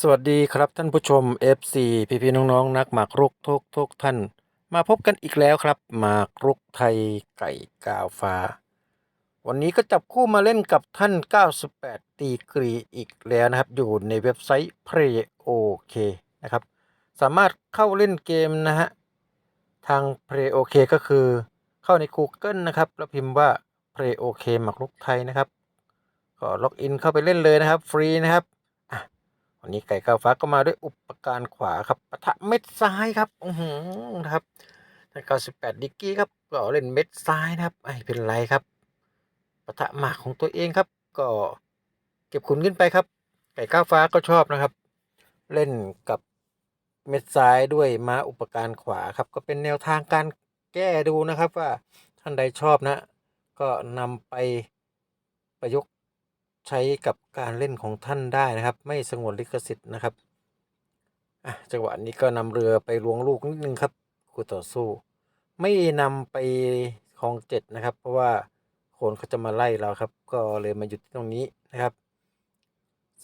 สวัสดีครับท่านผู้ชม FC พี่พี่ๆน้องๆ นักหมากรุกทุกทุกท่าน มาพบกันอีกแล้วครับหมากรุกไทยไก่กาวฟ้า วันนี้ก็จับคู่มาเล่นกับท่าน 98 ตีกรีอีกแล้วนะครับ อยู่ในเว็บไซต์ Play OK นะครับ สามารถเข้าเล่นเกมนะฮะ ทาง Play OK ก็คือเข้าใน Google นะครับ แล้วพิมพ์ว่า Play OK หมากรุกไทยนะครับ ก็ล็อกอินเข้าไปเล่นเลยนะครับ ฟรีนะครับ วันนี้ไก่ก้าวฟ้าก็มาด้วยอุปการขวาครับปะทะเม็ดซ้ายครับอือหือนะครับใน98ดิกกี้ครับก็เล่นเม็ดซ้ายนะครับไม่เป็นไรครับปะทะหมากของตัวเองครับ ก็เก็บขุนขึ้นไปครับ ไก่ก้าวฟ้าก็ชอบนะครับ เล่นกับเม็ดซ้ายด้วยม้าอุปการขวาครับ ก็เป็นแนวทางการแก้ดูนะครับว่าท่านใดชอบนะ ก็นำไปประยุกต์ ใช้กับการเล่นของท่านได้นะครับ ไม่สงวนลิขสิทธิ์นะครับอะจังหวะนี้ก็นำเรือไปลวงลูกนิดนึงครับคู่ต่อสู้ ไม่นำไปคลองเจ็ดนะครับ เพราะว่าโคนเขาจะมาไล่เราครับ ก็เลยมาหยุดที่ตรงนี้นะครับ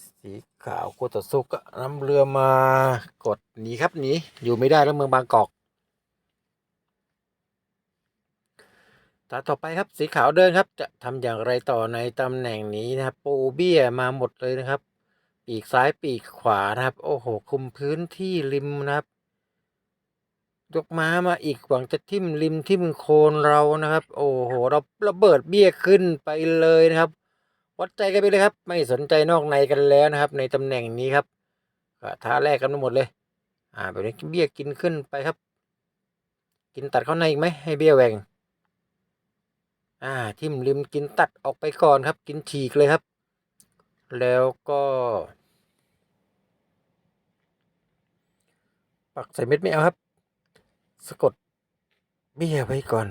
สีขาวคู่ต่อสู้ก็นำเรือมากดหนีครับหนีอยู่ไม่ได้แล้วเมืองบางกอก ตาต่อไปครับสีขาวเดินครับ จะทำอย่างไรต่อในตำแหน่งนี้นะครับ ปูเบี้ยมาหมดเลยนะครับ ปีกซ้ายปีกขวานะครับ โอ้โห คุมพื้นที่ริมนะครับ ยกม้ามาอีกหวังจะทิ่มริมทิ่มโคนเรานะครับ โอ้โห เราระเบิดเบี้ยขึ้นไปเลยนะครับ วัดใจกันไปเลยครับ ไม่สนใจนอกในกันแล้วนะครับ ในตำแหน่งนี้ครับกระท้าแรกกันหมดเลย อ่าแบบนี้เบี้ยกินขึ้นไปครับ กินตัดเข้าในอีกไหมให้เบี้ยแหวง อ่าทิ่มริมกินตัดออกไปก่อนครับ กินฉีกเลยครับ แล้วก็ ปักใส่เม็ดไม่เอาครับ สะกดเบี้ยไว้ก่อน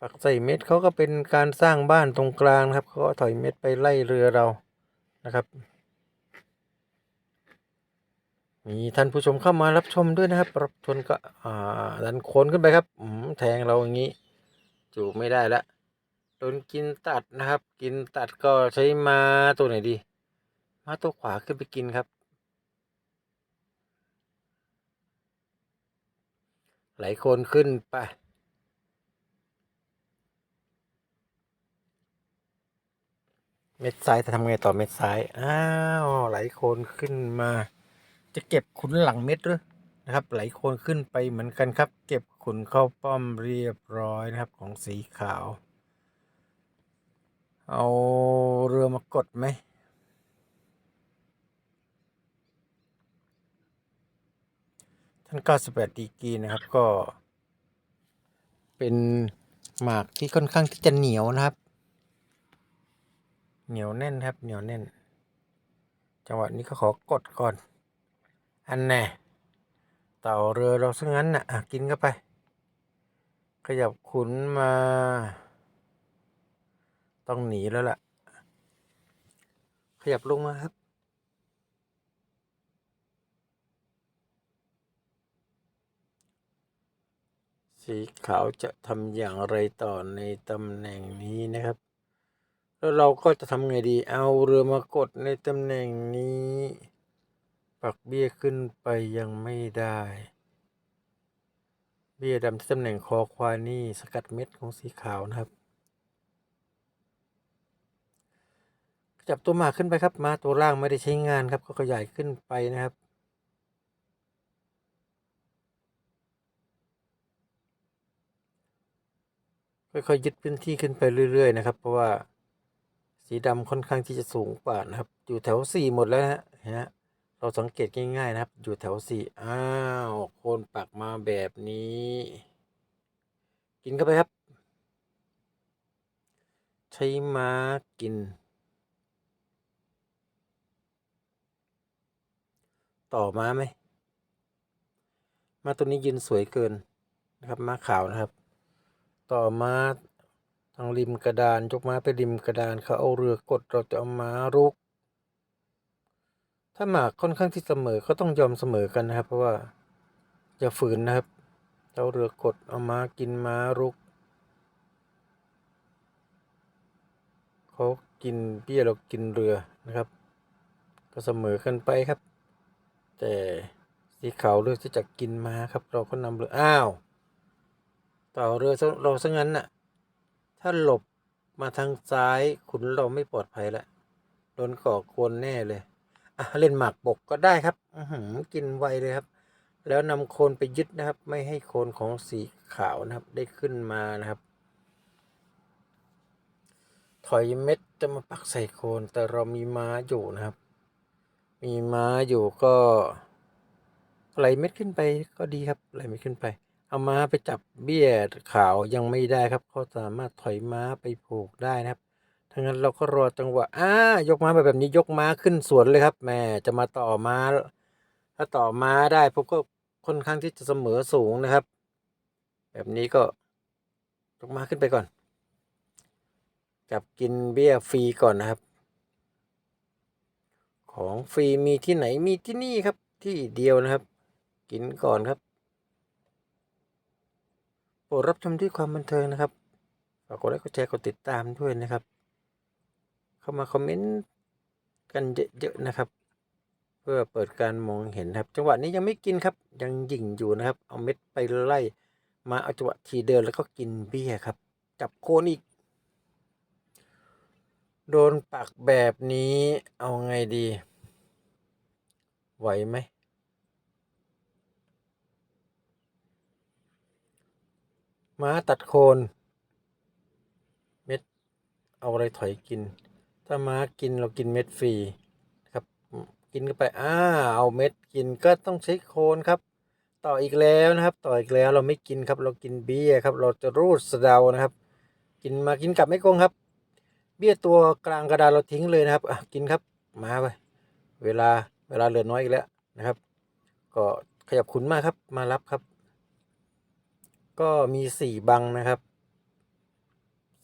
ปักใส่เม็ดเขาก็เป็นการสร้างบ้านตรงกลางนะครับเขาก็ถอยเม็ดไปไล่เรือเรานะครับ มีท่านผู้ชมเข้ามารับชมด้วยนะครับ รับชมก็อ่าดันโคนขึ้นไปครับแทงเราอย่างนี้ จูบไม่ได้ละโดนกินตัดนะครับ กินตัดก็ใช้มาตัวไหนดี มาตัวขวาขึ้นไปกินครับ ไหลโคนขึ้นไปเม็ดซ้ายจะทำไงต่อเม็ดซ้าย อ้าว ไหลโคนขึ้นมา จะเก็บขุนหลังเม็ดหรือนะครับไหลโคนขึ้นไปเหมือนกันครับ เก็บขุนเข้าป้อมเรียบร้อยนะครับของสีขาว เอาเรือมากดไหมท่าน 98 ดีกีนะครับก็ เป็นหมากที่ค่อนข้างที่จะเหนียวนะครับ เหนียวแน่นครับเหนียวแน่น จังหวะนี้ก็ขอกดก่อน อันแน่เต่าเรือเราซะงั้นนะ่ะกินเข้าไป ขยับขุนมา ต้องหนีแล้วล่ะ ขยับลงมาครับสีขาวจะทำอย่างไรต่อในตำแหน่งนี้นะครับ แล้วเราก็จะทำไงดีเอาเรือมากดในตำแหน่งนี้ ปักเบี้ยขึ้นไปยังไม่ได้ เบี้ยดำที่ตำแหน่งคอควายนี่สกัดเม็ดของสีขาวนะครับ จับตัวหมาขึ้นไปครับมาตัวล่างไม่ได้ใช้งานครับ ก็ขยายขึ้นไปนะครับค่อยๆยึดพื้นที่ขึ้นไปเรื่อย ๆ นะครับ เพราะว่าสีดำค่อนข้างที่จะสูงกว่านะครับ อยู่แถวสี่หมดแล้วนะฮะ เราสังเกตง่าย ๆ นะครับ อยู่แถวสี่อ้าวโคนปักมาแบบนี้ กินเข้าไปครับ ใช้ม้ากิน ต่อมาไหมมาตัวนี้ยืนสวยเกินนะครับม้าขาวนะครับ ต่อมาทางริมกระดานยกม้าไปริมกระดานเขาเอาเรือกดเราจะเอาม้ารุก ถ้าหมากค่อนข้างที่เสมอก็ต้องยอมเสมอกันนะครับ เพราะว่าอย่าฝืนนะครับเอาเรือกดเอามากินม้ารุกเขากินเบี้ยเรากินเรือนะครับ ก็เสมอกันไปครับ แต่สีขาวเลือกที่จะกินม้าครับ เราก็นำเรืออ้าวต่อเรือเราซะงั้นน่ะถ้าหลบมาทางซ้ายขุนเราไม่ปลอดภัยแล้วโดนก่อกวนแน่เลย เล่นหมากบกก็ได้ครับอืกินไวเลยครับ แล้วนำโคนไปยึดนะครับ ไม่ให้โคนของสีขาวนะครับ ได้ขึ้นมานะครับ ถอยเม็ดจะมาปักใส่โคน แต่เรามีม้าอยู่นะครับ มีม้าอยู่ก็ไหลเม็ดขึ้นไปก็ดีครับไหลเม็ดขึ้นไป เอาม้าไปจับเบี้ยขาวยังไม่ได้ครับเขาสามารถถอยม้าไปผูกได้นะครับ ทั้างั้นเราก็รอจังหวะอ่ายกม้าไปแบบนี้ยกม้าขึ้นสวนเลยครับแม่จะมาต่อม้า ถ้าต่อม้าได้พวกก็ค่อนข้างที่จะเสมอสูงนะครับ แบบนี้ก็ยกม้าขึ้นไปก่อนจับกินเบี้ยฟรีก่อนนะครับ ของฟรีมีที่ไหนมีที่นี่ครับที่เดียวนะครับ กินก่อนครับโปรดรับชมด้วยความบันเทิงนะครับฝากกดไลค์กดแชร์กดติดตามด้วยนะครับ เข้ามาคอมเมนต์กันเยอะๆนะครับ เพื่อเปิดการมองเห็นครับ จังหวะนี้ยังไม่กินครับ ยังยิงอยู่นะครับ เอาเม็ดไปไล่ มาเอาจังหวะทีเดินแล้วก็กินเบี้ยครับ จับโคนอีก โดนปักแบบนี้เอาไงดี ไหวไหมม้าตัดโคน เม็ด เอาอะไรถอยกิน ถ้าม้ากินเรากินเม็ดฟรีครับ กินเข้าไปอ้าเอาเม็ดกินก็ต้องใช้โคนครับ ต่ออีกแล้วนะครับ ต่ออีกแล้วเราไม่กินครับ เรากินเบี้ยครับ เราจะรูดสะเดานะครับ กินมากินกลับไม่โกงครับ เบี้ยตัวกลางกระดานเราทิ้งเลยนะครับอะกินครับมาไปเวลาเวลาเหลือน้อยอีกแล้วนะครับ ก็ขยับขุนมากครับมารับครับ ก็มีสี่บังนะครับ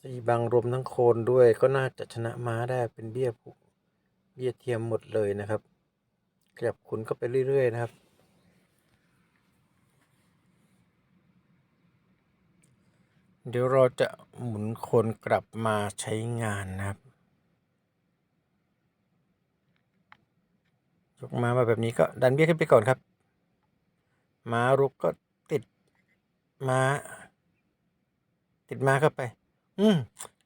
สี่บังรวมทั้งโคนด้วยก็น่าจะชนะม้าได้เป็นเบี้ยผูกเบี้ยเทียมหมดเลยนะครับขยับขุนก็ไปเรื่อย ๆ นะครับ เดี๋ยวเราจะหมุนโคนกลับมาใช้งานนะครับยกม้ามาแบบนี้ก็ดันเบี้ยขึ้นไปก่อนครับ ม้ารุกก็ติดม้า ติดม้าเข้าไป อืม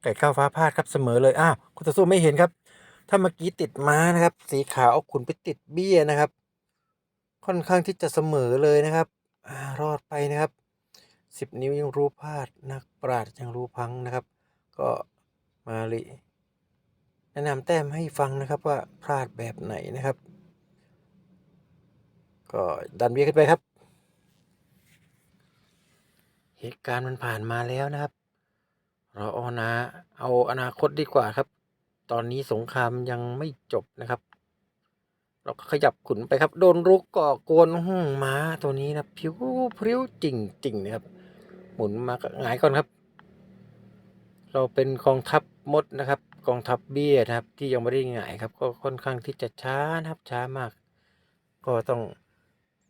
ไก่ข้าวฟ้าพลาดครับเสมอเลยอ้าวคุณต่อสู้ไม่เห็นครับ ถ้าเมื่อกี้ติดม้านะครับ สีขาวเอาขุนไปติดเบี้ยนะครับ ค่อนข้างที่จะเสมอเลยนะครับอารอดไปนะครับสิบนิ้วยังรู้พลาดนักปราชญ์ยังรู้พังนะครับ ก็มาลิแนะนำแต้มให้ฟังนะครับว่าพลาดแบบไหนนะครับ ก็ดันเบี้ยขึ้นไปครับ เหตุการณ์มันผ่านมาแล้วนะครับ เราเอานาเอาอนาคตดีกว่าครับ ตอนนี้สงครามยังไม่จบนะครับ เราก็ขยับขุนไปครับ โดนรุกก่อกวนหืมม้าตัวนี้นะผิวพริ้วจริงๆนะครับ หมุนมาก็หงายก่อนครับ เราเป็นกองทัพมดนะครับกองทัพเบี้ยนะครับ ที่ยังไม่ได้หงายครับ ก็ค่อนข้างที่จะช้านะครับช้ามาก ก็ต้อง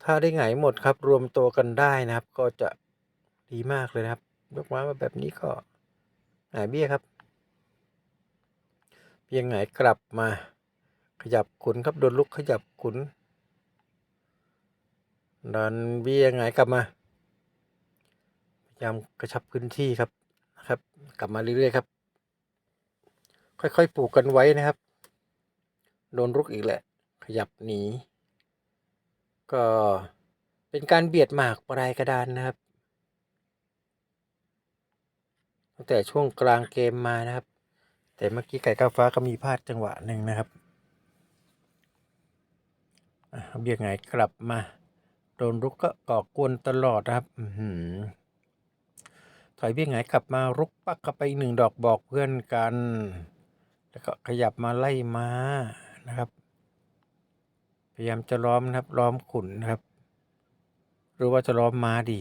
ถ้าได้หงายหมดครับ รวมตัวกันได้นะครับ ก็จะดีมากเลยนะครับยกม้ามาแบบนี้ก็ หงายเบี้ยครับ เพียงหงายกลับมา ขยับขุนครับโดนลุกขยับขุนดันเบี้ยหงายกลับมาพยายามกระชับพื้นที่ครับนะครับ กลับมาเรื่อยๆครับ ค่อยๆปลูกกันไว้นะครับ โดนรุกอีกแหละ ขยับหนีก็เป็นการเบียดหมากปลายกระดานนะครับ ตั้งแต่ช่วงกลางเกมมานะครับ แต่เมื่อกี้ไก่ก้าฟ้าก็มีพลาดจังหวะหนึ่งนะครับอะเบียกไงกลับมา โดนรุกก็ก่อกวนตลอดนะครับอืถอยเบียกไงกลับมารุกปักเข้าไปอีกหนึ่งดอกบอกเพื่อนกัน แล้วก็ขยับมาไล่ม้านะครับ พยายามจะล้อมนะครับล้อมขุนนะครับ หรือว่าจะล้อมม้าดี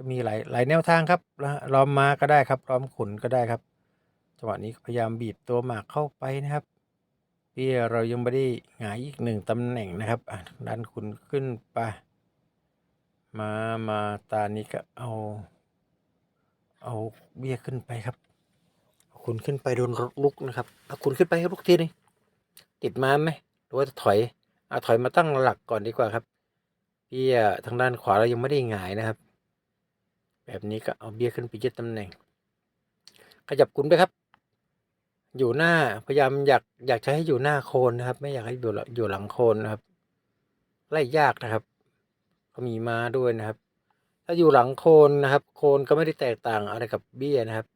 ก็มีหลายหลายแนวทางครับนะล้อมม้าก็ได้ครับล้อมขุนก็ได้ครับ จังหวะนี้พยายามบีบตัวหมากเข้าไปนะครับเพี่เรายังไม่ได้หงายอีกหนึ่งตำแหน่งนะครับดันขุนขึ้นไปมามาตานี้ก็เอา เอาเบี้ยขึ้นไปครับขุนคุณขึ้นไปโดนลุกนะครับเอาคุณขึ้นไปให้ลุกทีนึงติดมาไหมหรือว่าจะถอยเอาถอยมาตั้งหลักก่อนดีกว่าครับเบี้ยทางด้านขวาเรายังไม่ได้หงายนะครับ แบบนี้ก็เอาเบี้ยขึ้นไปยึดตำแหน่ง ขยับคุณไปครับ อยู่หน้าพยายามอยากอยากจะให้อยู่หน้าโคนนะครับ ไม่อยากให้อยู่หลังอยู่หลังโคนนะครับ ไล่ยากนะครับก็มีม้าด้วยนะครับ ถ้าอยู่หลังโคนนะครับ โคนก็ไม่ได้แตกต่างอะไรกับเบี้ยนะครับ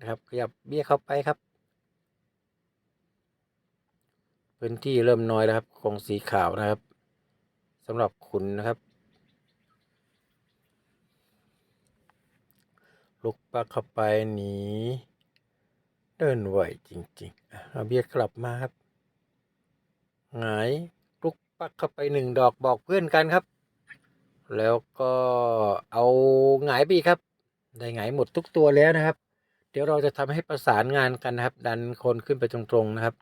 นะครับ ขยับเบี้ยเข้าไปครับ พื้นที่เริ่มน้อยแล้วครับโครงสีขาวนะครับสำหรับคุณนะครับ ลุกปักเข้าไปหนีเดินไหวจริงๆอะเอาเบียดกลับมาครับหงายลุกปักเข้าไปหนึ่งดอกบอกเพื่อนกันครับ แล้วก็เอาหงายไปอีกครับ ได้หงายหมดทุกตัวแล้วนะครับ เดี๋ยวเราจะทำให้ประสานงานกันนะครับ ดันคนขึ้นไปตรงๆนะครับ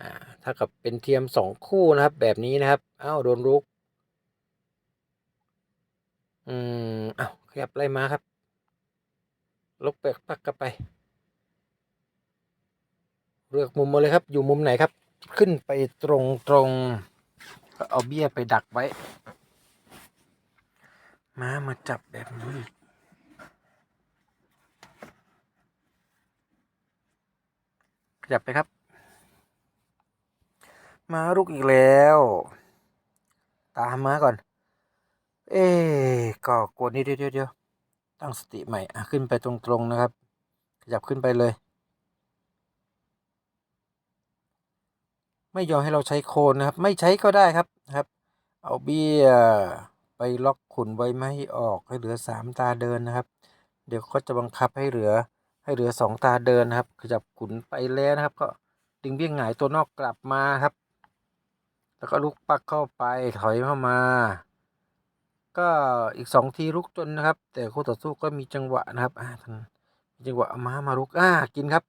อ่าถ้ากับเป็นเทียมสองคู่นะครับ แบบนี้นะครับอ้าวโดนลุกอืมอ้าวขยับไล่มาครับ ลกแปลกปักกลับไป เลือกมุมมาเลยครับ อยู่มุมไหนครับ ขึ้นไปตรงตรงๆเอาเบี้ยไปดักไว้ ม้ามาจับแบบนี้อีกขยับไปครับ มาลุกอีกแล้ว ตามมาก่อน เอ๊ะก็กดนี้เดี๋ยวเดี๋ยวเดี๋ยว ตั้งสติใหม่ขึ้นไปตรงๆนะครับ ขยับขึ้นไปเลย ไม่ยอมให้เราใช้โคนนะครับ ไม่ใช้ก็ได้ครับนะครับ เอาเบี้ยไปล็อกขุนไว้ไม่ให้ออกให้เหลือสามตาเดินนะครับ เดี๋ยวเขาจะบังคับให้เหลือให้เหลือสองตาเดินนะครับ ขยับขุนไปแล้วนะครับ ก็ดึงเบี้ยหงายตัวนอกกลับมาครับ แล้วก็ลุกปักเข้าไปถอยเข้ามา ก็อีกสองทีลุกจนนะครับ แต่คู่ต่อสู้ก็มีจังหวะนะครับอ่าท่านจังหวะเอาม้ามาลุกอ่ากินครับ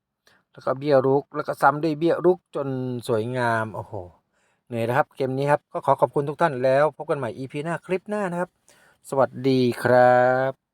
แล้วก็เบี้ยลุกแล้วก็ซ้ำด้วยเบี้ยลุกจนสวยงามโอ้โหเหนื่อยนะครับ เกมนี้ครับก็ขอขอบคุณทุกท่านแล้วพบกันใหม่ EP หน้าคลิปหน้านะครับ สวัสดีครับ